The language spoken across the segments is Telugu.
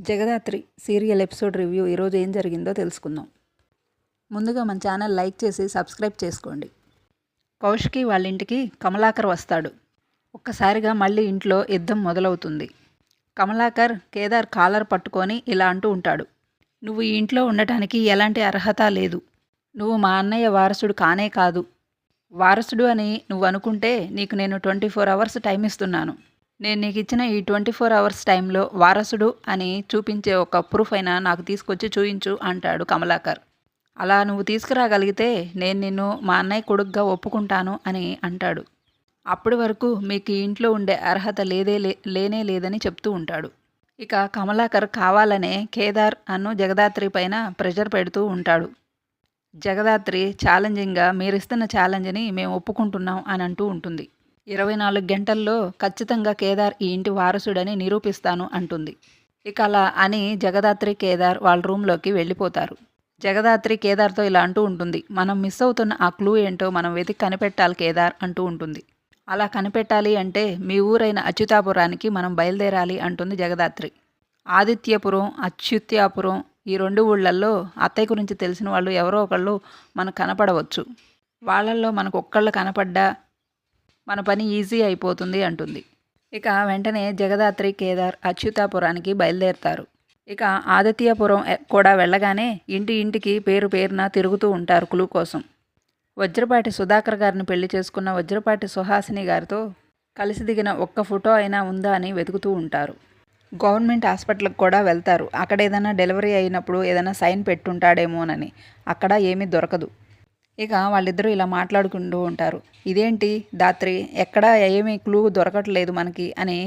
జగదాత్రి సీరియల్ ఎపిసోడ్ రివ్యూ ఈరోజు ఏం జరిగిందో తెలుసుకుందాం. ముందుగా మన ఛానల్ లైక్ చేసి సబ్స్క్రైబ్ చేసుకోండి. కౌశికి వాళ్ళ ఇంటికి కమలాకర్ వస్తాడు. ఒక్కసారిగా మళ్ళీ ఇంట్లో యుద్ధం మొదలవుతుంది. కమలాకర్ కేదార్ కాలర్ పట్టుకొని ఇలా అంటూ ఉంటాడు. నువ్వు ఈ ఇంట్లో ఉండటానికి ఎలాంటి అర్హత లేదు. నువ్వు మా అన్నయ్య వారసుడు కానే కాదు. వారసుడు అని నువ్వు అనుకుంటే నీకు నేను ట్వంటీ ఫోర్ అవర్స్ టైం ఇస్తున్నాను. నేను నీకు ఇచ్చిన ఈ ట్వంటీ ఫోర్ అవర్స్ టైంలో వారసుడు అని చూపించే ఒక ప్రూఫ్ అయినా నాకు తీసుకొచ్చి చూయించు అంటాడు కమలాకర్. అలా నువ్వు తీసుకురాగలిగితే నేను నిన్ను మా అన్నయ్య కొడుకుగా ఒప్పుకుంటాను అని అంటాడు. అప్పటి వరకు మీకు ఇంట్లో ఉండే అర్హత లేదే లే- లేనే లేదని చెప్తూ ఉంటాడు. ఇక కమలాకర్ కావాలనే కేదార్ అను జగదాత్రి పైన ప్రెషర్ పెడుతూ ఉంటాడు. జగదాత్రి ఛాలెంజింగ్గా మీరిస్తున్న ఛాలెంజ్ని మేము ఒప్పుకుంటున్నాం అని అంటూ ఉంటుంది. ఇరవై నాలుగు గంటల్లో ఖచ్చితంగా కేదార్ ఈ ఇంటి వారసుడని నిరూపిస్తాను అంటుంది. ఇక అలా అని జగదాత్రి కేదార్ వాళ్ళ రూమ్లోకి వెళ్ళిపోతారు. జగదాత్రి కేదార్తో ఇలా అంటూ ఉంటుంది. మనం మిస్ అవుతున్న ఆ క్లూ ఏంటో మనం వెతికి కనిపెట్టాలి కేదార్ అంటూ ఉంటుంది. అలా కనిపెట్టాలి అంటే మీ ఊరైన అచ్యుతాపురానికి మనం బయలుదేరాలి అంటుంది జగదాత్రి. ఆదిత్యపురం అచ్యుత్యాపురం ఈ రెండు ఊళ్ళల్లో అత్తయ్య గురించి తెలిసిన వాళ్ళు ఎవరో ఒకళ్ళు మనకు కనపడవచ్చు. వాళ్ళల్లో మనకు ఒక్కళ్ళు కనపడ్డా మన పని ఈజీ అయిపోతుంది అంటుంది. ఇక వెంటనే జగదాత్రి కేదార్ అచ్యుతాపురానికి బయలుదేరుతారు. ఇక ఆదిత్యపురం కూడా వెళ్ళగానే ఇంటి ఇంటికి పేరు పేరున తిరుగుతూ ఉంటారు కులు కోసం. వజ్రపాటి సుధాకర్ గారిని పెళ్ళి చేసుకున్న వజ్రపాటి సుహాసిని గారితో కలిసి దిగిన ఒక్క ఫోటో అయినా ఉందా అని వెతుకుతూ ఉంటారు. గవర్నమెంట్ హాస్పిటల్కి కూడా వెళ్తారు. అక్కడ ఏదైనా డెలివరీ అయినప్పుడు ఏదైనా సైన్ పెట్టుంటాడేమోనని. అక్కడ ఏమీ దొరకదు. ఇక వాళ్ళిద్దరూ ఇలా మాట్లాడుకుంటూ ఉంటారు. ఇదేంటి దాత్రి? ఎక్కడా ఏమీ క్లూ దొరకట్లేదు మనకి అని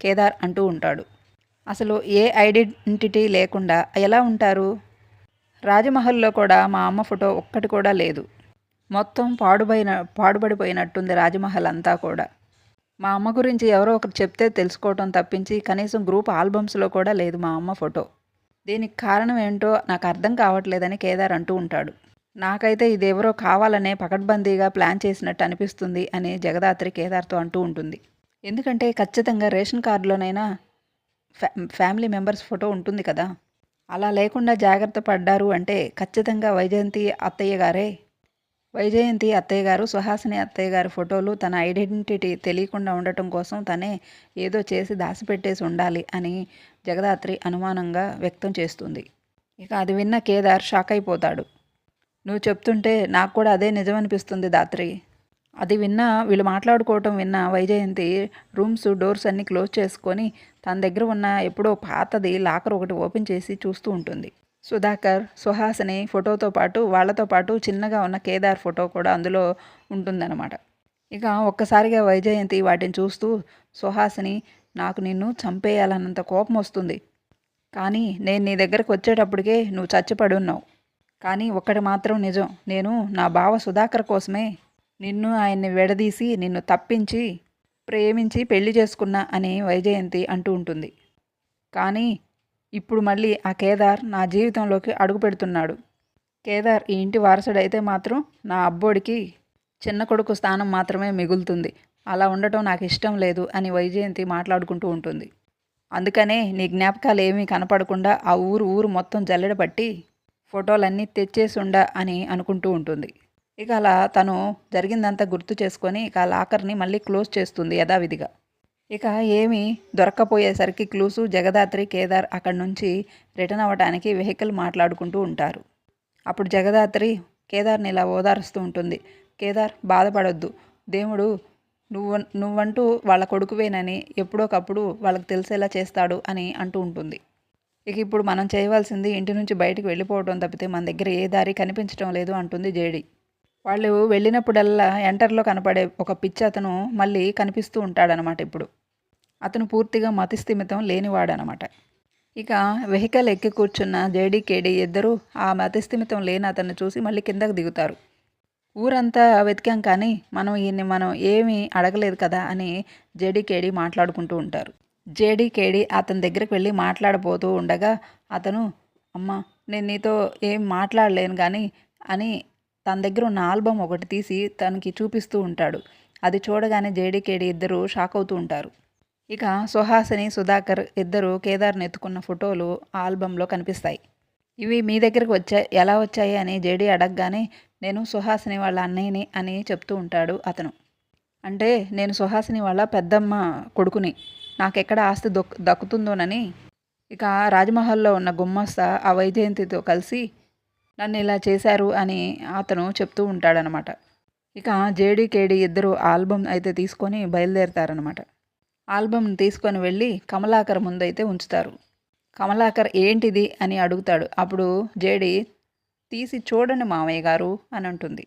కేదార్ అంటూ ఉంటాడు. అసలు ఏ ఐడెంటిటీ లేకుండా ఎలా ఉంటారు? రాజమహల్లో కూడా మా అమ్మ ఫోటో ఒక్కటి కూడా లేదు. మొత్తం పాడుపోయిన పాడుబడిపోయినట్టుంది రాజమహల్ అంతా కూడా. మా అమ్మ గురించి ఎవరో ఒకరు చెప్తే తెలుసుకోవటం తప్పించి కనీసం గ్రూప్ ఆల్బమ్స్లో కూడా లేదు మా అమ్మ ఫోటో. దీనికి కారణం ఏంటో నాకు అర్థం కావట్లేదని కేదార్ అంటూ ఉంటాడు. నాకైతే ఇదెవరో కావాలనే పకడ్బందీగా ప్లాన్ చేసినట్టు అనిపిస్తుంది అని జగదాత్రి కేదార్తో అంటూ ఉంటుంది. ఎందుకంటే ఖచ్చితంగా రేషన్ కార్డులోనైనా ఫ్యా ఫ్యామిలీ మెంబర్స్ ఫోటో ఉంటుంది కదా. అలా లేకుండా జాగ్రత్త పడ్డారు అంటే ఖచ్చితంగా వైజయంతి అత్తయ్య గారే. వైజయంతి అత్తయ్య గారు సుహాసిని అత్తయ్య గారి ఫోటోలు తన ఐడెంటిటీ తెలియకుండా ఉండటం కోసం తనే ఏదో చేసి దాచిపెట్టేసి ఉండాలి అని జగదాత్రి అనుమానంగా వ్యక్తం చేస్తుంది. ఇక అది విన్న కేదార్ షాక్ అయిపోతాడు. నువ్వు చెప్తుంటే నాకు కూడా అదే నిజమనిపిస్తుంది దాత్రి. అది విన్నా వీళ్ళు మాట్లాడుకోవటం విన్న వైజయంతి రూమ్స్ డోర్స్ అన్నీ క్లోజ్ చేసుకొని తన దగ్గర ఉన్న ఎప్పుడో పాతది లాకర్ ఒకటి ఓపెన్ చేసి చూస్తూ ఉంటుంది. సుధాకర్ సుహాసిని ఫోటోతో పాటు వాళ్ళతో పాటు చిన్నగా ఉన్న కేదార్ ఫోటో కూడా అందులో ఉంటుందన్నమాట. ఇక ఒక్కసారిగా వైజయంతి వాటిని చూస్తూ సుహాసిని నాకు నిన్ను చంపేయాలన్నంత కోపం వస్తుంది. కానీ నేను నీ దగ్గరకు వచ్చేటప్పటికే నువ్వు చచ్చిపడి ఉన్నావు కానీ ఒక్కటి మాత్రం నిజం. నేను నా బావ సుధాకర్ కోసమే నిన్ను ఆయన్ని విడదీసి నిన్ను తప్పించి ప్రేమించి పెళ్ళి చేసుకున్నా అని వైజయంతి అంటూ ఉంటుంది. కానీ ఇప్పుడు మళ్ళీ ఆ కేదార్ నా జీవితంలోకి అడుగు పెడుతున్నాడు. కేదార్ ఈ ఇంటి వారసుడైతే మాత్రం నా అబ్బోడికి చిన్న కొడుకు స్థానం మాత్రమే మిగులుతుంది. అలా ఉండటం నాకు ఇష్టం లేదు అని వైజయంతి మాట్లాడుకుంటూ ఉంటుంది. అందుకనే నీ జ్ఞాపకాలు ఏమీ కనపడకుండా ఆ ఊరు ఊరు మొత్తం జల్లెడ పట్టి ఫోటోలన్నీ తెచ్చేసి ఉండ అని అనుకుంటూ ఉంటుంది. ఇక అలా తను జరిగిందంతా గుర్తు చేసుకొని ఇక లాకర్ని మళ్ళీ క్లోజ్ చేస్తుంది యథావిధిగా. ఇక ఏమీ దొరక్కపోయేసరికి క్లూసు జగదాత్రి కేదార్ అక్కడి నుంచి రిటర్న్ అవ్వడానికి వెహికల్ మాట్లాడుకుంటూ ఉంటారు. అప్పుడు జగదాత్రి కేదార్ని ఇలా ఓదారుస్తూ ఉంటుంది. కేదార్ బాధపడొద్దు. దేవుడు నువ్వు నువ్వంటూ వాళ్ళ కొడుకువేనని ఎప్పుడోకప్పుడు వాళ్ళకి తెలిసేలా చేస్తాడు అని అంటూ ఉంటుంది. ఇక ఇప్పుడు మనం చేయవలసింది ఇంటి నుంచి బయటకు వెళ్ళిపోవడం తప్పితే మన దగ్గర ఏ దారి కనిపించడం లేదు అంటుంది జేడి. వాళ్ళు వెళ్ళినప్పుడల్లా ఎంటర్లో కనపడే ఒక పిచ్చి అతను మళ్ళీ కనిపిస్తూ ఉంటాడనమాట ఇప్పుడు. అతను పూర్తిగా మతిస్థిమితం లేనివాడనమాట. ఇక వెహికల్ ఎక్కి కూర్చున్న జేడీ కేడీ ఇద్దరూ ఆ మతిస్థిమితం లేని అతన్ని చూసి మళ్ళీ కిందకు దిగుతారు. ఊరంతా వెతికాం కానీ మనం ఈయన్ని మనం ఏమీ అడగలేదు కదా అని జేడీ కేడీ మాట్లాడుకుంటూ ఉంటారు. జేడీ కేడీ అతని దగ్గరికి వెళ్ళి మాట్లాడబోతూ ఉండగా అతను అమ్మ నేను నీతో ఏం మాట్లాడలేను కానీ అని తన దగ్గర ఉన్న ఆల్బమ్ ఒకటి తీసి తనకి చూపిస్తూ ఉంటాడు. అది చూడగానే జేడికేడి ఇద్దరు షాక్ అవుతూ ఉంటారు. ఇక సుహాసిని సుధాకర్ ఇద్దరు కేదార్ని ఎత్తుకున్న ఫోటోలు ఆల్బంలో కనిపిస్తాయి. ఇవి మీ దగ్గరకు వచ్చాయి ఎలా వచ్చాయి? అని జేడీ అడగగానే నేను సుహాసిని వాళ్ళ అన్నయ్యని అని చెప్తూ ఉంటాడు అతను. అంటే నేను సుహాసిని వాళ్ళ పెద్దమ్మ కొడుకుని. నాకెక్కడ ఆస్తి దొక్ దక్కుతుందోనని. ఇక రాజమహల్లో ఉన్న గుమ్మస్తా ఆ వైజయంతితో కలిసి నన్ను ఇలా చేశారు అని అతను చెప్తూ ఉంటాడనమాట. ఇక జేడీ కేడీ ఇద్దరు ఆల్బమ్ అయితే తీసుకొని బయలుదేరుతారనమాట. ఆల్బమ్ని తీసుకొని వెళ్ళి కమలాకర్ ముందైతే ఉంచుతారు. కమలాకర్ ఏంటిది అని అడుగుతాడు. అప్పుడు జేడి తీసి చూడండి మామయ్య గారు అని అంటుంది.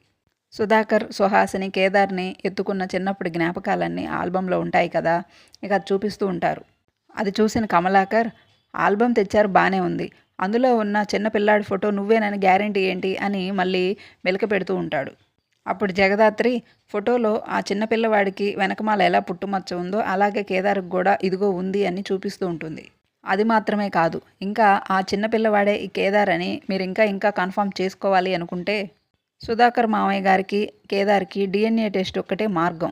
సుధాకర్ సుహాసిని కేదార్ని ఎత్తుకున్న చిన్నప్పుడు జ్ఞాపకాలన్నీ ఆల్బంలో ఉంటాయి కదా ఇక అది చూపిస్తూ ఉంటారు. అది చూసిన కమలాకర్ ఆల్బమ్ తెచ్చారు బాగానే ఉంది. అందులో ఉన్న చిన్న పిల్లాడి ఫోటో నువ్వేనని గ్యారంటీ ఏంటి? అని మళ్ళీ మెలక పెడుతూ ఉంటాడు. అప్పుడు జగదాత్రి ఫోటోలో ఆ చిన్న పిల్లవాడికి వెనకమాల ఎలా పుట్టుమచ్చ ఉందో అలాగే కేదార్కి కూడా ఇదిగో ఉంది అని చూపిస్తూ ఉంటుంది. అది మాత్రమే కాదు ఇంకా ఆ చిన్న పిల్లవాడే ఈ కేదార్ అని మీరు ఇంకా ఇంకా కన్ఫర్మ్ చేసుకోవాలి అనుకుంటే సుధాకర్ మామయ్య గారికి కేదార్కి డిఎన్ఏ టెస్ట్ ఒక్కటే మార్గం.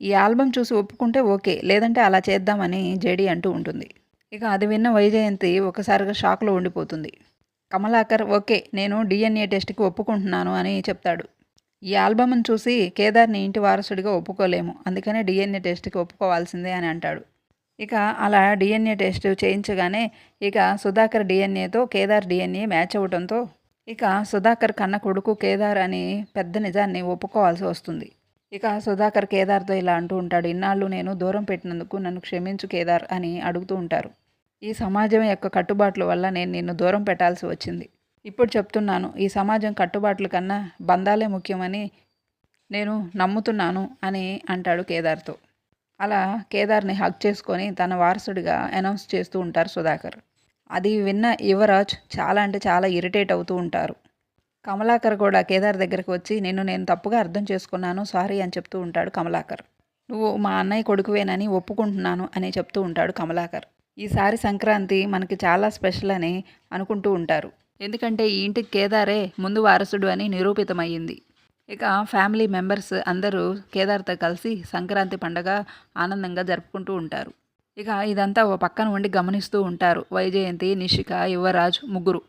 ఈ ఆల్బమ్ చూసి ఒప్పుకుంటే ఓకే లేదంటే అలా చేద్దామని జేడీ అంటూ ఉంటుంది. ఇక అది విన్న వైజయంతి ఒకసారిగా షాక్లో ఉండిపోతుంది. కమలాకర్ ఓకే నేను డిఎన్ఏ టెస్ట్కి ఒప్పుకుంటున్నాను అని చెప్తాడు. ఈ ఆల్బమ్ని చూసి కేదార్ని ఇంటి వారసుడిగా ఒప్పుకోలేము అందుకనే డిఎన్ఏ టెస్ట్కి ఒప్పుకోవాల్సిందే అని అంటాడు. ఇక అలా డిఎన్ఏ టెస్ట్ చేయించగానే ఇక సుధాకర్ డిఎన్ఏతో కేదార్ డిఎన్ఏ మ్యాచ్ అవ్వడంతో ఇక సుధాకర్ కన్న కొడుకు కేదార్ అని పెద్ద నిజాన్ని ఒప్పుకోవాల్సి వస్తుంది. ఇక సుధాకర్ కేదార్తో ఇలా అంటూ ఉంటాడు ఇన్నాళ్ళు నేను దూరం పెట్టినందుకు నన్ను క్షమించు కేదార్ అని అడుగుతూ ఉంటారు. ఈ సమాజం యొక్క కట్టుబాట్ల వల్ల నేను నిన్ను దూరం పెట్టాల్సి వచ్చింది. ఇప్పుడు చెప్తున్నాను ఈ సమాజం కట్టుబాట్ల కన్నా బంధాలే ముఖ్యమని నేను నమ్ముతున్నాను అని అంటాడు కేదార్తో. అలా కేదార్ని హక్ చేసుకొని తన వారసుడిగా అనౌన్స్ చేస్తూ ఉంటారు సుధాకర్. అది విన్న యువరాజ్ చాలా అంటే చాలా ఇరిటేట్ అవుతూ ఉంటారు. కమలాకర్ కూడా కేదార్ దగ్గరకు వచ్చి నిన్ను నేను తప్పుగా అర్థం చేసుకున్నాను సారీ అని చెప్తూ ఉంటాడు కమలాకర్. నువ్వు మా అన్నయ్య కొడుకువేనని ఒప్పుకుంటున్నాను అని చెప్తూ ఉంటాడు కమలాకర్. ఈసారి సంక్రాంతి మనకి చాలా స్పెషల్ అని అనుకుంటూ ఉంటారు. ఎందుకంటే ఈ ఇంటికి కేదారే ముందు వారసుడు అని నిరూపితమయ్యింది. ఇక ఫ్యామిలీ మెంబర్స్ అందరూ కేదార్తో కలిసి సంక్రాంతి పండగ ఆనందంగా జరుపుకుంటూ ఉంటారు. ఇక ఇదంతా ఓ పక్కన ఉండి గమనిస్తూ ఉంటారు. వైజయంతి నిషిక యువరాజ్ ముగ్గురు.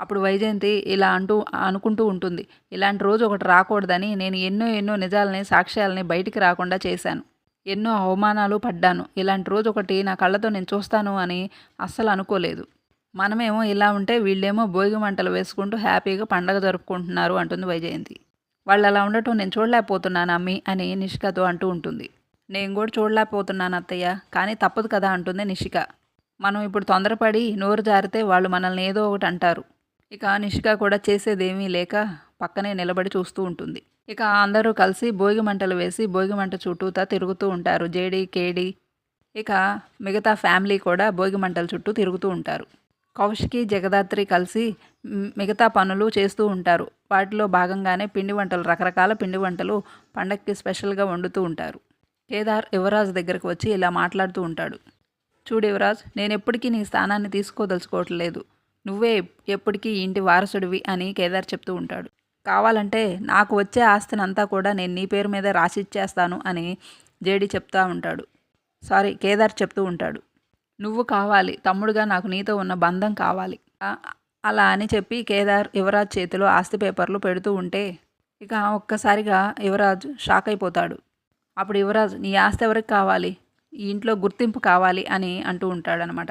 అప్పుడు వైజయంతి ఇలా అంటూ అనుకుంటూ ఉంటుంది. ఇలాంటి రోజు ఒకటి రాకూడదని నేను ఎన్నో ఎన్నో నిజాలని సాక్ష్యాలని బయటికి రాకుండా చేశాను. ఎన్నో అవమానాలు పడ్డాను. ఇలాంటి రోజు ఒకటి నా కళ్ళతో నేను చూస్తాను అని అస్సలు అనుకోలేదు. మనమేమో ఇలా ఉంటే వీళ్ళేమో భోగి మంటలు వేసుకుంటూ హ్యాపీగా పండగ జరుపుకుంటున్నారు అంటుంది వైజయంతి. వాళ్ళు అలా ఉండటం నేను చూడలేకపోతున్నాను అమ్మి అని నిష్కతో అంటూ ఉంటుంది. నేను కూడా చూడలేకపోతున్నాను అత్తయ్య. కానీ తప్పదు కదా అంటుంది నిషిక. మనం ఇప్పుడు తొందరపడి నోరు జారితే వాళ్ళు మనల్ని ఏదో ఒకటి అంటారు. ఇక నిషిక కూడా చేసేదేమీ లేక పక్కనే నిలబడి చూస్తూ ఉంటుంది. ఇక అందరూ కలిసి భోగి మంటలు వేసి భోగి మంట చుట్టూతా తిరుగుతూ ఉంటారు. జేడి కేడీ. ఇక మిగతా ఫ్యామిలీ కూడా భోగి మంటల చుట్టూ తిరుగుతూ ఉంటారు. కౌశికి జగదాత్రి కలిసి మిగతా పనులు చేస్తూ ఉంటారు. వాటిలో భాగంగానే పిండి వంటలు రకరకాల పిండి వంటలు పండక్కి స్పెషల్గా వండుతూ ఉంటారు. కేదార్ యువరాజ్ దగ్గరకు వచ్చి ఇలా మాట్లాడుతూ ఉంటాడు. చూడు యువరాజ్ నేను ఎప్పటికీ నీ స్థానాన్ని తీసుకోదలుచుకోవట్లేదు. నువ్వే ఎప్పటికీ ఇంటి వారసుడివి అని కేదార్ చెప్తూ ఉంటాడు. కావాలంటే నాకు వచ్చే ఆస్తిని అంతా కూడా నేను నీ పేరు మీద రాసిచ్చేస్తాను అని జేడి చెప్తా ఉంటాడు. సారీ కేదార్ చెప్తూ ఉంటాడు. నువ్వు కావాలి తమ్ముడుగా నాకు నీతో ఉన్న బంధం కావాలి. అలా అని చెప్పి కేదార్ యువరాజ్ చేతిలో ఆస్తి పేపర్లు పెడుతూ ఉంటే ఇక ఒక్కసారిగా యువరాజ్ షాక్ అయిపోతాడు. అప్పుడు యువరాజ్ నీ ఆస్తి ఎవరికి కావాలి? ఈ ఇంట్లో గుర్తింపు కావాలి? అని అంటూ ఉంటాడనమాట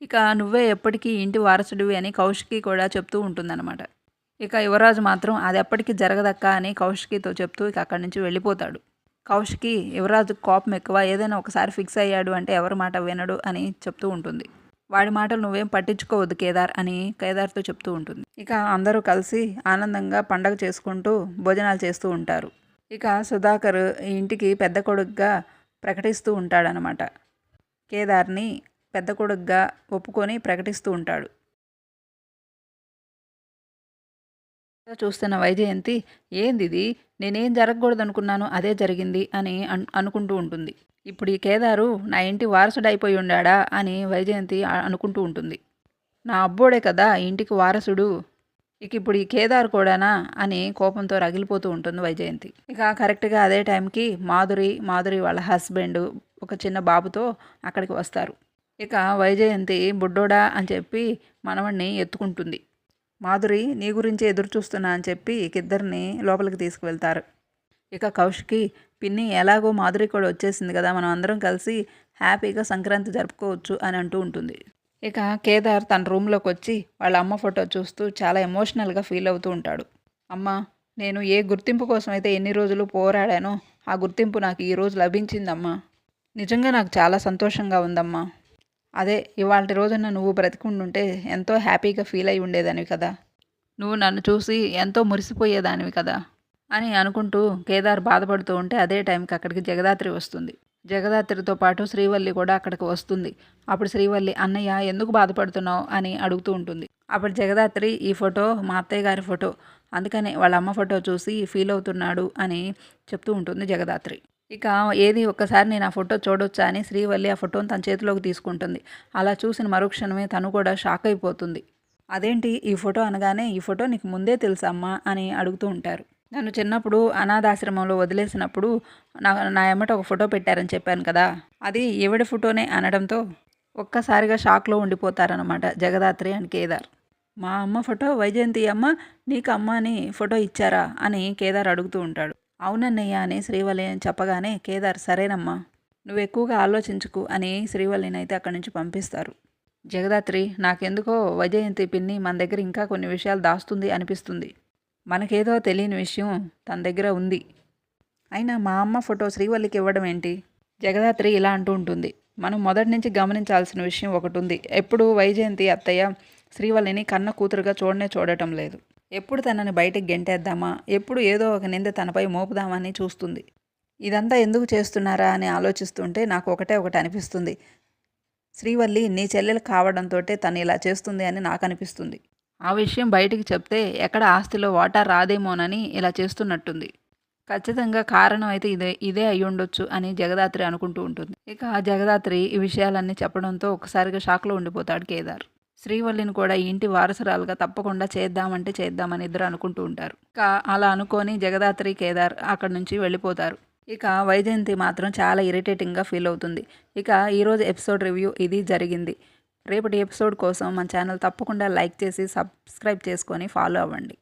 ఇక నువ్వే ఎప్పటికీ ఇంటి వారసుడివి అని కౌశికి కూడా చెప్తూ ఉంటుందన్నమాట. ఇక యువరాజు మాత్రం అది ఎప్పటికీ జరగదక్క అని కౌశికితో చెప్తూ ఇక అక్కడి నుంచి వెళ్ళిపోతాడు. కౌశికి యువరాజు కోపం ఎక్కువ ఏదైనా ఒకసారి ఫిక్స్ అయ్యాడు అంటే ఎవరి మాట వినడు అని చెప్తూ ఉంటుంది. వాడి మాటలు నువ్వేం పట్టించుకోవద్దు కేదార్ అని కేదార్తో చెప్తూ ఉంటుంది. ఇక అందరూ కలిసి ఆనందంగా పండగ చేసుకుంటూ భోజనాలు చేస్తూ ఉంటారు. ఇక సుధాకర్ ఇంటికి పెద్ద కొడుకుగా ప్రకటిస్తూ ఉంటాడనమాట. కేదార్ని పెద్ద కొడుకుగా ఒప్పుకొని ప్రకటిస్తూ ఉంటాడు. చూస్తున్న వైజయంతి ఏంది ఇది? నేనేం జరగకూడదు అనుకున్నాను అదే జరిగింది అని అనుకుంటూ ఉంటుంది. ఇప్పుడు ఈ కేదారు నా ఇంటి వారసుడు అయిపోయి ఉండాడా? అని వైజయంతి అనుకుంటూ ఉంటుంది. నా అబ్బోడే కదా ఇంటికి వారసుడు ఇక ఇప్పుడు ఈ కేదార్ కూడానా అని కోపంతో రగిలిపోతూ ఉంటుంది వైజయంతి. ఇక కరెక్ట్గా అదే టైంకి మాధురి మాధురి వాళ్ళ హస్బెండ్ ఒక చిన్న బాబుతో అక్కడికి వస్తారు. ఇక వైజయంతి బుడ్డోడా అని చెప్పి మనవణ్ణి ఎత్తుకుంటుంది. మాధురి నీ గురించి ఎదురు చూస్తున్నా అని చెప్పి ఇద్దరిని లోపలికి తీసుకువెళ్తారు. ఇక కౌశికి పిన్ని ఎలాగో మాధురి కూడా వచ్చేసింది కదా మనం అందరం కలిసి హ్యాపీగా సంక్రాంతి జరుపుకోవచ్చు అని అంటూ ఉంటుంది. ఇక కేదార్ తన రూమ్లోకి వచ్చి వాళ్ళ అమ్మ ఫోటో చూస్తూ చాలా ఎమోషనల్గా ఫీల్ అవుతూ ఉంటాడు. అమ్మ నేను ఏ గుర్తింపు కోసం అయితే ఎన్ని రోజులు పోరాడానో ఆ గుర్తింపు నాకు ఈరోజు లభించిందమ్మా. నిజంగా నాకు చాలా సంతోషంగా ఉందమ్మా. అదే ఇవాళ రోజున నువ్వు బ్రతికుండుంటే ఎంతో హ్యాపీగా ఫీల్ అయి ఉండేదానివి కదా. నువ్వు నన్ను చూసి ఎంతో మురిసిపోయేదానివి కదా అని అనుకుంటూ కేదార్ బాధపడుతూ ఉంటే అదే టైంకి అక్కడికి జగదాత్రి వస్తుంది. జగదాత్రితో పాటు శ్రీవల్లి కూడా అక్కడికి వస్తుంది. అప్పుడు శ్రీవల్లి అన్నయ్య ఎందుకు బాధపడుతున్నావు? అని అడుగుతూ ఉంటుంది. అప్పుడు జగదాత్రి ఈ ఫోటో మా అత్తయ్య గారి ఫోటో. అందుకనే వాళ్ళ అమ్మ ఫోటో చూసి ఫీల్ అవుతున్నాడు అని చెప్తూ ఉంటుంది జగదాత్రి. ఇక ఏది ఒక్కసారి నేను ఆ ఫోటో చూడొచ్చా అని శ్రీవల్లి ఆ ఫోటోను తన చేతిలోకి తీసుకుంటుంది. అలా చూసిన మరుక్షణమే తను కూడా షాక్ అయిపోతుంది. అదేంటి ఈ ఫోటో అనగానే ఈ ఫోటో నీకు ముందే తెలుసమ్మా అని అడుగుతూ ఉంటారు. నన్ను చిన్నప్పుడు అనాథాశ్రమంలో వదిలేసినప్పుడు నా నా ఎమ్మట ఒక ఫోటో పెట్టారని చెప్పాను కదా. అది ఎవడి ఫోటోనే అనడంతో ఒక్కసారిగా షాక్లో ఉండిపోతారనమాట జగదాత్రి అండ్ కేదార్. మా అమ్మ ఫోటో వైజయంతి అమ్మ నీకు అమ్మ అని ఫోటో ఇచ్చారా? అని కేదార్ అడుగుతూ ఉంటాడు. అవునన్నయ్య అని శ్రీవల్లి చెప్పగానే కేదార్ సరేనమ్మా నువ్వు ఎక్కువగా ఆలోచించుకు అని శ్రీవల్లిని అయితే అక్కడి నుంచి పంపిస్తారు. జగదాత్రి నాకెందుకో వైజయంతి పిన్ని మన దగ్గర ఇంకా కొన్ని విషయాలు దాస్తుంది అనిపిస్తుంది. మనకేదో తెలియని విషయం తన దగ్గర ఉంది. అయినా మా అమ్మ ఫోటో శ్రీవల్లికి ఇవ్వడం ఏంటి? జగదాత్రి ఇలా అంటూ ఉంటుంది. మనం మొదటి నుంచి గమనించాల్సిన విషయం ఒకటి ఉంది ఎప్పుడు వైజయంతి అత్తయ్య శ్రీవల్లిని కన్న కూతురుగా చూడనే చూడటం లేదు. ఎప్పుడు తనని బయటకు గెంటేద్దామా? ఎప్పుడు ఏదో ఒక నింద తనపై మోపుదామని చూస్తుంది. ఇదంతా ఎందుకు చేస్తున్నారా అని ఆలోచిస్తుంటే నాకు ఒకటే ఒకటి అనిపిస్తుంది. శ్రీవల్లి నీ చెల్లెలు కావడంతో తను ఇలా చేస్తుంది అని నాకు అనిపిస్తుంది. ఆ విషయం బయటికి చెప్తే ఎక్కడ ఆస్తిలో వాటా రాదేమోనని ఇలా చేస్తున్నట్టుంది. ఖచ్చితంగా కారణం అయితే ఇదే ఇదే అయి ఉండొచ్చు అని జగదాత్రి అనుకుంటూ ఉంటుంది. ఇక ఆ జగదాత్రి ఈ విషయాలన్నీ చెప్పడంతో ఒకసారిగా షాక్లో ఉండిపోతాడు కేదార్. శ్రీవల్లిని కూడా ఇంటి వారసురాలుగా తప్పకుండా చేద్దామంటే చేద్దామని ఇద్దరు అనుకుంటూ ఉంటారు. ఇక అలా అనుకొని జగదాత్రి కేదార్ అక్కడి నుంచి వెళ్ళిపోతారు. ఇక వైజయంతి మాత్రం చాలా ఇరిటేటింగ్గా ఫీల్ అవుతుంది. ఇక ఈరోజు ఎపిసోడ్ రివ్యూ ఇది జరిగింది. రేపటి ఎపిసోడ్ కోసం మన ఛానల్ తప్పకుండా లైక్ చేసి సబ్స్క్రైబ్ చేసుకొని ఫాలో అవ్వండి.